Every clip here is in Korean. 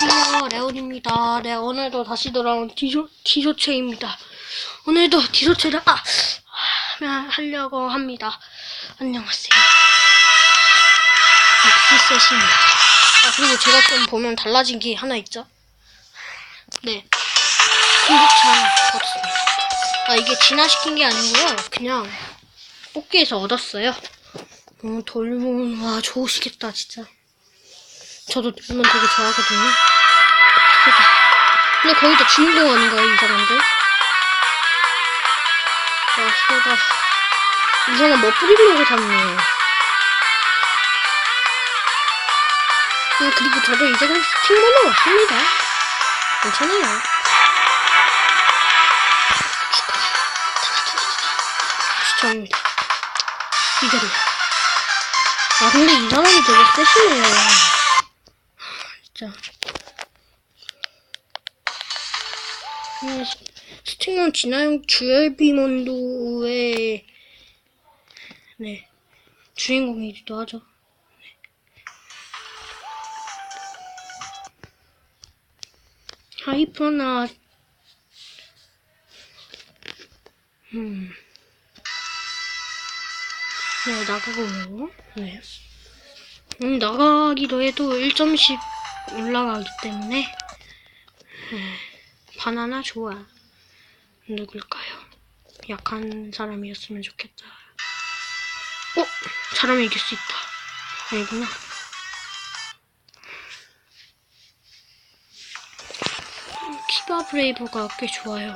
안녕하세요. 레온입니다. 네 오늘도 다시 돌아온 디쇼, 디쇼체입니다. 오늘도 디쇼체를 아, 하- 하려고 합니다. 안녕하세요. 엑스셋입니다. 아 그리고 제가 좀 보면 달라진 게 하나 있죠? 네. 하나 얻었습니다. 아 이게 진화시킨 게 아니고요. 그냥 뽑기에서 얻었어요. 어, 돌문 와 좋으시겠다 진짜 저도 돌문 되게 좋아하거든요. 근데 거의 다 주인공 아닌가요 이상한데 와 세다 이상한 뭐 뿌리려고 샀네. 음, 그리고 저도 이제는 스틱모노 없습니다. 괜찮아요. 시청입니다. 이대로 아 근데 이 사람이 되게 세시네요 음, 스틱몬 진화용 주열 비몬도의 네. 주인공이기도 하죠. 네. 하이퍼나. 음. 네, 나가고요. 네. 음, 나가기도 해도 1점씩 올라가기 때문에, 네, 바나나 좋아. 누굴까요? 약한 사람이었으면 좋겠다. 어? 사람이 이길 수 있다. 아니구나. 음, 키바 브레이브가 꽤 좋아요.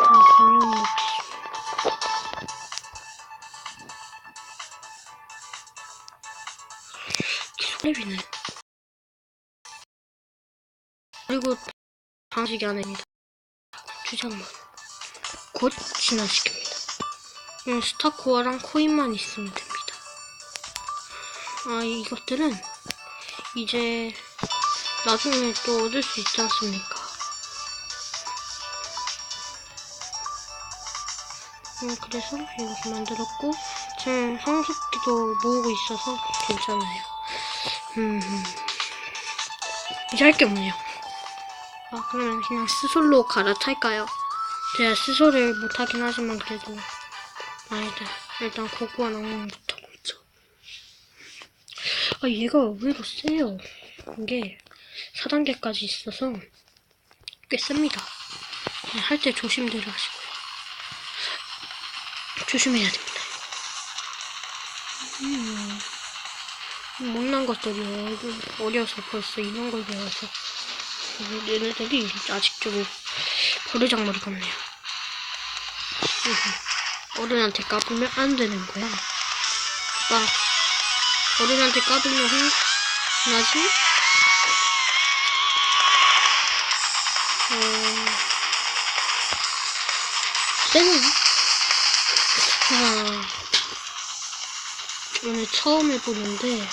음, 공룡 먹기. 소리비는 방식이 아닙니다. 주장만 곧 진화시킵니다. 음, 스타코어랑 코인만 있으면 됩니다. 아 이것들은 이제 나중에 또 얻을 수 있지 않습니까? 음, 그래서 이렇게 만들었고 제 성숙기도 모으고 있어서 괜찮아요. 음, 이제 할 게 없네요. 아, 그러면 그냥 스솔로 갈아탈까요? 제가 스솔을 못하긴 하지만 그래도 아니다. 일단 고고한 악몽부터 먼저. 아, 얘가 의외로 세요. 이게 4단계까지 있어서 꽤 셉니다. 할 때 조심들 하시고요. 조심해야 됩니다. 음. 못난 것들이 어려서 벌써 이런 걸 배워서 얘네들이 아직 좀 버르장머리 같네요. 어른한테 까불면 안 되는 거야. 나 어른한테 까불면 혼나지? 어... 쎄네. 아... 오늘 처음 해보는데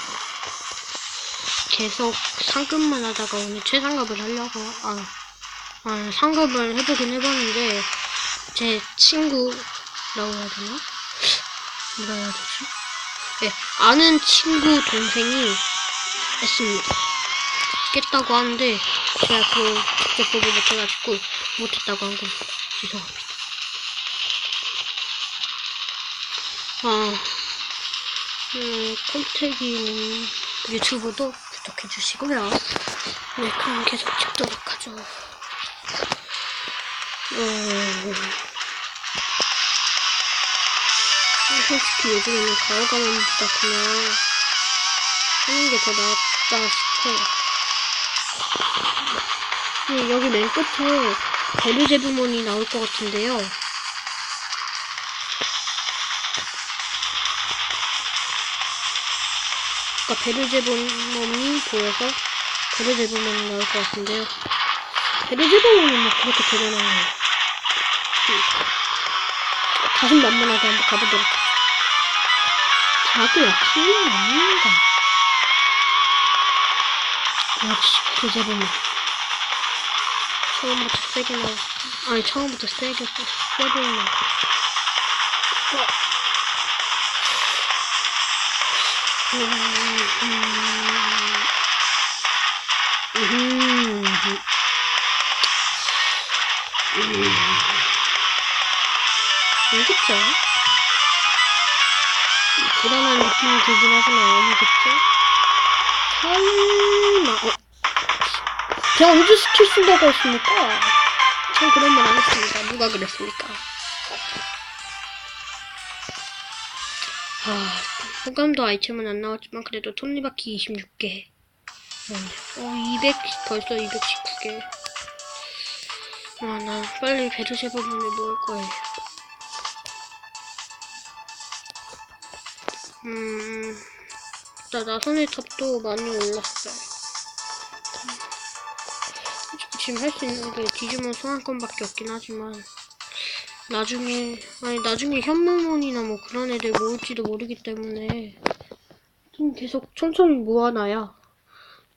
계속 상급만 하다가 오늘 최상급을 하려고 아, 아 상급을 해보긴 해봤는데 제 친구라고 해야 되나? 뭐라 해야 되지? 네, 아는 친구 동생이 했습니다. 깼다고 하는데 제가 직접 보고 못해가지고 못했다고 한 겁니다. 죄송합니다. 아 음, 콘택이 유튜브도 구독해 주시고요. 네, 그럼 계속 찍도록 하죠. 음, 솔직히 요즘에는 가을 가면보다 그냥 하는 게 더 낫다 싶어요. 음, 여기 맨 끝에 베르제브몬이 나올 것 같은데요. 아까 베르제본mom이 보여서 베르제본mom이 나올 것 같은데요. 베르제본mom이 뭐 그렇게 대단해요. 가슴 만만하게 한번 가보도록. 자도 역시 아닙니다. 역시 베르제본몸. 처음부터 세게 나와. 아니 처음부터 세게 세게 나와. 음. 음. 알겠죠? 불안한 느낌이 들긴 하지만 아니겠죠? 설마, 어? 언제 스킬 쓴다고 했습니까? 전 그런 말 안 했습니다. 누가 그랬습니까? 아, 호감도 아이템은 안 나왔지만 그래도 톱니바퀴 26개. 어, 200, 벌써 219개. 아, 나 빨리 베르쉐 버문을 모을 거예요. 음, 나 나선의 탑도 많이 올랐어요. 지금 할 수 있는 게 디지몬 소환권밖에 없긴 하지만, 나중에, 아니, 나중에 현무몬이나 뭐 그런 애들 모을지도 모르기 때문에, 좀 계속 천천히 모아놔야,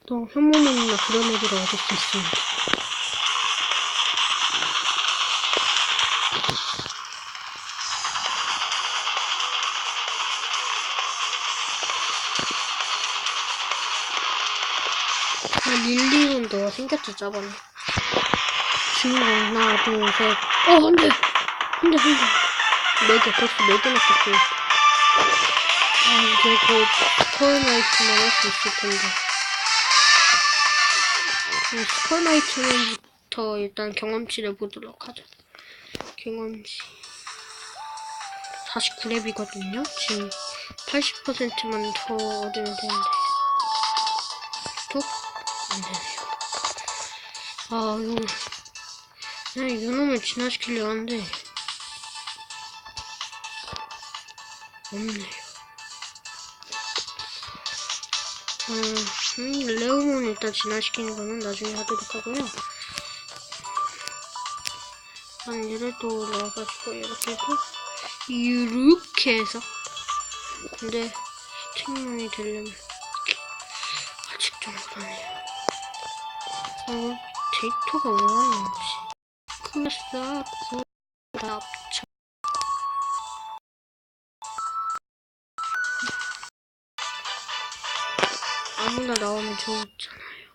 또 현무몬이나 그런 애들을 얻을 수 있습니다. 아, 릴리는 너 생겼지, 저번에. 주인공, 하나, 둘, 셋. 어, 안 돼! 안 돼, 안 돼. 네 개, 벌써 네 개나 썼고. 아, 이제 곧 스컬나이트만 할수 있을 텐데. 음, 스컬나이트부터 일단 경험치를 보도록 하자. 경험치. 49렙이거든요? 지금 80%만 더 얻으면 되는데. 톡? 안 되네요. 아, 이거. 그냥 이놈을 진화시키려 하는데. 없네요. 음, 음, 레오몬 일단 진화시키는 거는 나중에 하도록 하고요. 한 얘를 또 넣어가지고 이렇게 해서 이렇게 해서 근데 스틱만이 되려면 아직 좀 그러네요. 어, 데이터가 왜 왔는지. 클래스 다 좋잖아요.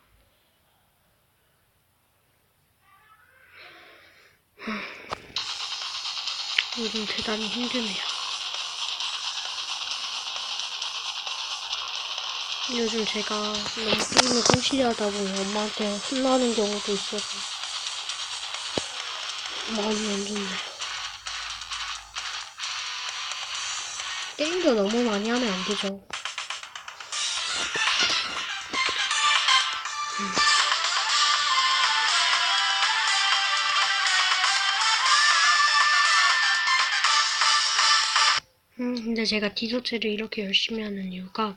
요즘 대단히 힘드네요. 요즘 제가 너무 게임을 성실히 하다 보니 엄마한테 혼나는 경우도 있어서 마음이 안 좋네요. 게임도 너무 많이 하면 안 되죠. 근데 제가 디저트를 이렇게 열심히 하는 이유가 음,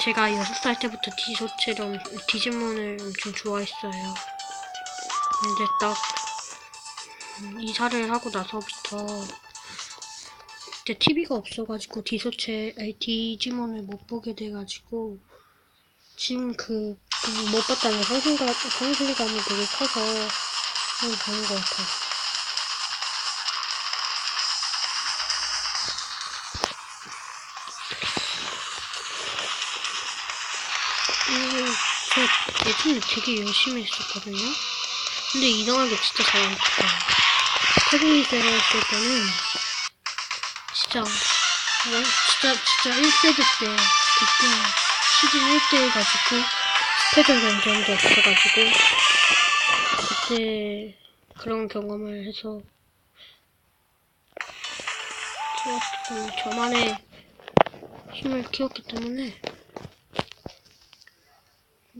제가 6살 때부터 디저트를, 디지몬을 엄청 좋아했어요. 근데 딱 음, 이사를 하고 나서부터 그때 TV가 없어가지고 디저트, 아니 디지몬을 못 보게 돼가지고 지금 그, 그못 봤다는 상실감, 상실감이 되게 커서 음, 보는 것 같아요. 저 예전에 되게 열심히 했었거든요. 근데 이상하게 진짜 잘안 됐어요. 태국이세를 했을 때는 진짜 뭐, 진짜 진짜 1세대 때 그때 시즌 1대 해가지고 스페셜 전쟁도 없어가지고 그때 그런 경험을 해서 키웠기 때문에 저만의 힘을 키웠기 때문에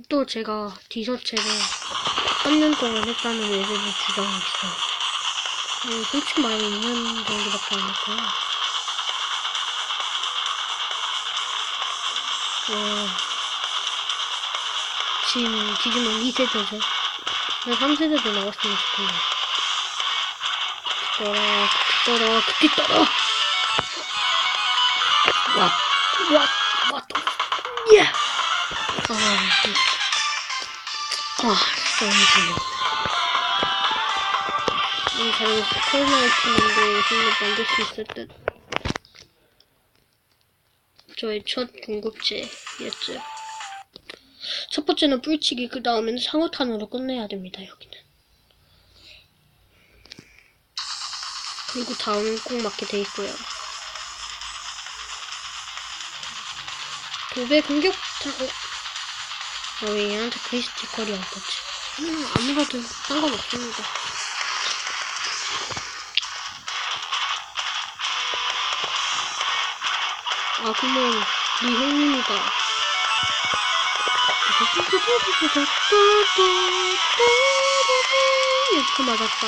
또 제가 디저체를 3년 동안 했다는 얘기를 주장이 있어요. 음, 솔직히 말하면 2년 정도밖에 안 했고요. 어, 지금 디지몬 2세대죠. 3세대도 나왔으면 좋겠네. 떠라, 떠라, 그때 떠라! 와, 와, 와, 또, 예! 아, 아, 너무 졸려. 이 사람 스컬나이트인데 힘을 만들 수 있을 듯. 저의 첫 궁극제였죠. 첫 번째는 뿔치기, 그 다음에는 상어탄으로 끝내야 됩니다, 여기는. 그리고 다음은 꼭 맞게 돼 있고요. 도배 공격, 어, 왜 얘한테 크리스티 컬이 안 떴지? 음, 아무래도 상관없습니다. 아, 그러면 네 형님이다. 이렇게 맞았다.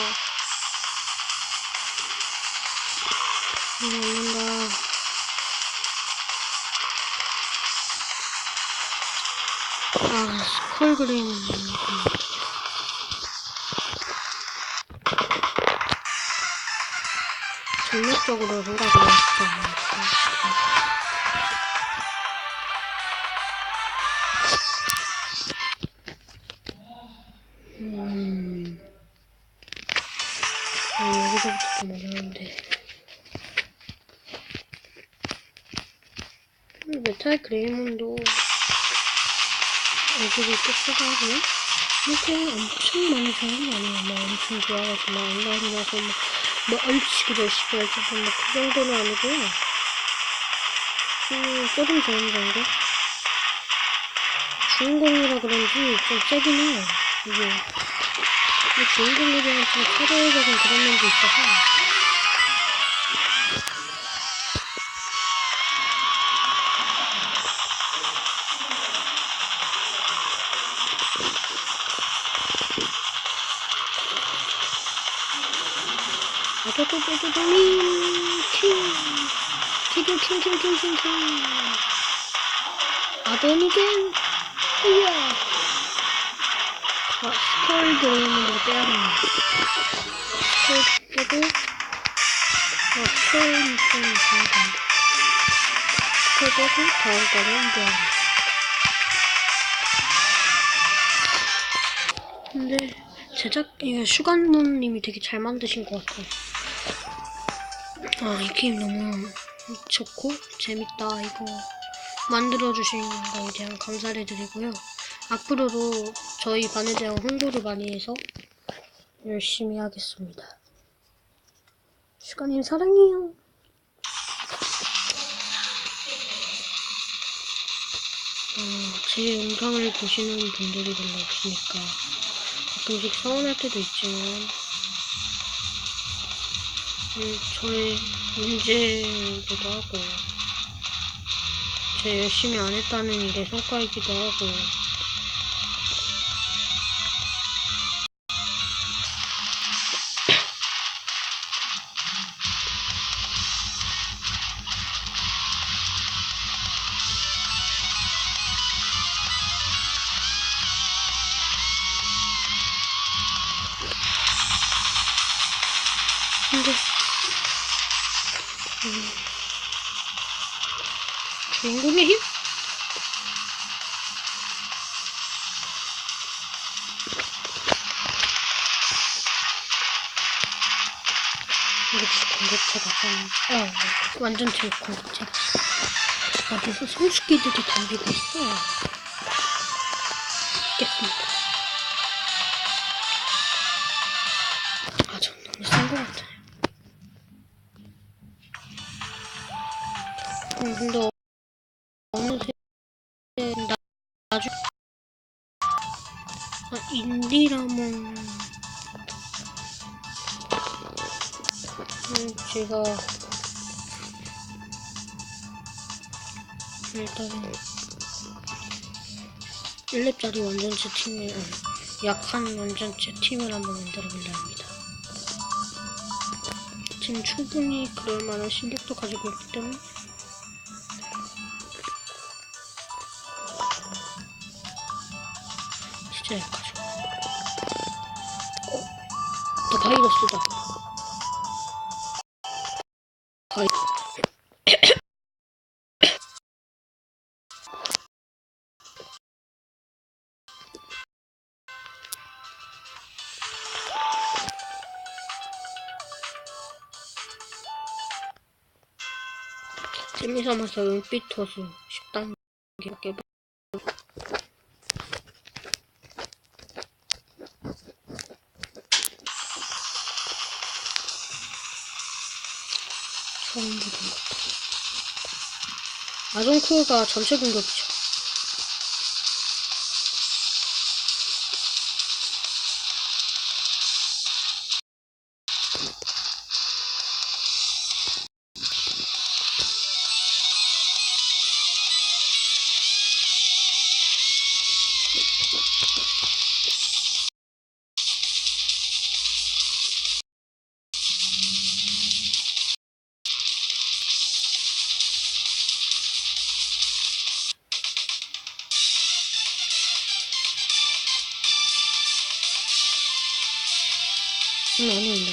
이거 없는다. 아, 스컬 그레이는 전략적으로 생각을 했었는데. 음. 아, 여기서부터 좀 어려운데. 음, 메탈 그레이몬도 애들이 끝으로하고요 이렇게 엄청 많이 좋아하는 거 아니에요. 막 엄청 좋아가지고 막 온라인이라서 막, 뭐 엄청 열심히 할 정도 막그 정도는 아니고요. 음, 조금 좋은 정도? 주인공이라 그런지 좀 세긴 해요. 이게. 이 주인공에 대한 좀 차별적인 그런 면도 있어서. 킹 킹킹 아도니겐 이야. 아, 스컬 드레이먼으로 빼야겠네. 스컬 빼고 아 스컬 미션 미션 스컬 빼고 다음 거는 빼야겠네. 근데 제작 이거 슈간문님이 되게 잘 만드신 것 같아요. 아 이 게임 너무 좋고 재밌다 이거 만들어 주신 거에 대한 감사를 드리고요. 앞으로도 저희 반에 대한 홍보를 많이 해서 열심히 하겠습니다. 슈가님 사랑해요. 어, 제 영상을 보시는 분들이 별로 없으니까 가끔씩 서운할 때도 있지만 음, 저의 문제이기도 하고 제 열심히 안 했다는 일의 성과이기도 하고 주인공의 힘? 역시 공격체가 좀, 어, 완전 제 공격체. 어디서 성숙기들이 덤비고 있어. 나, 나중 아, 인디라몬 음, 제가 일단은 1렙짜리 완전체 팀을 아, 약한 완전체 팀을 한번 만들어 볼려 합니다. 지금 충분히 그럴 만한 실력도 가지고 있기 때문에 진짜 약하죠. 어? 나 바이러스다. 바이... 재미삼아서 은빛 토수 10단계 깨 처음 보던 것. 아동쿨가 전체 공격이죠. 내가 아니.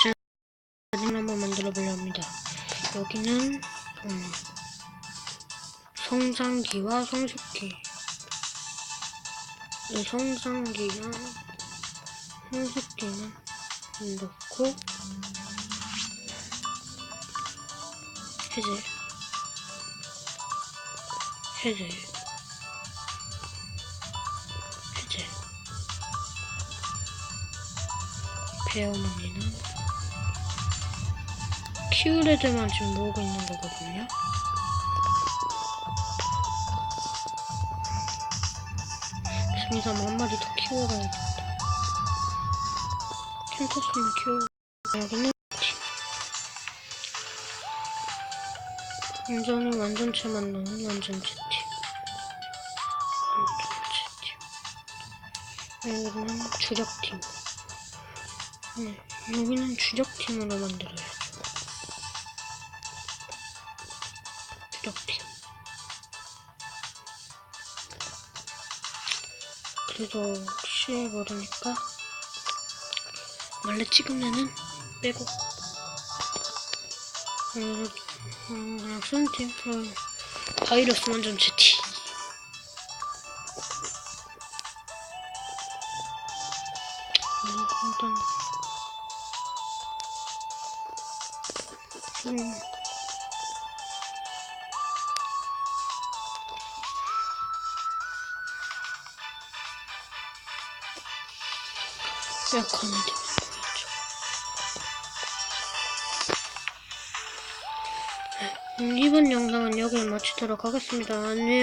자, 사진 한번 만들어 보려 합니다. 여기는, 음, 성장기와 성숙기. 이 성장기랑 성숙기는 넣고, 해제 해제 해제 배어머니는? 키울 애들만 지금 모으고 있는 거거든요. 재미삼 한 마리 더 키워가야겠다 캔터스는 키우고 여기는 완전히 완전체만 넣은 완전체 팀. 완전체 팀. 여기는 주력팀. 네, 여기는 주력팀으로 만들어야죠. 주력팀. 그래도 혹시 모르니까 원래 찍으면은 빼고 음, 음, 그냥 순팀 음, 바이러 마치도록 하겠습니다. 안녕.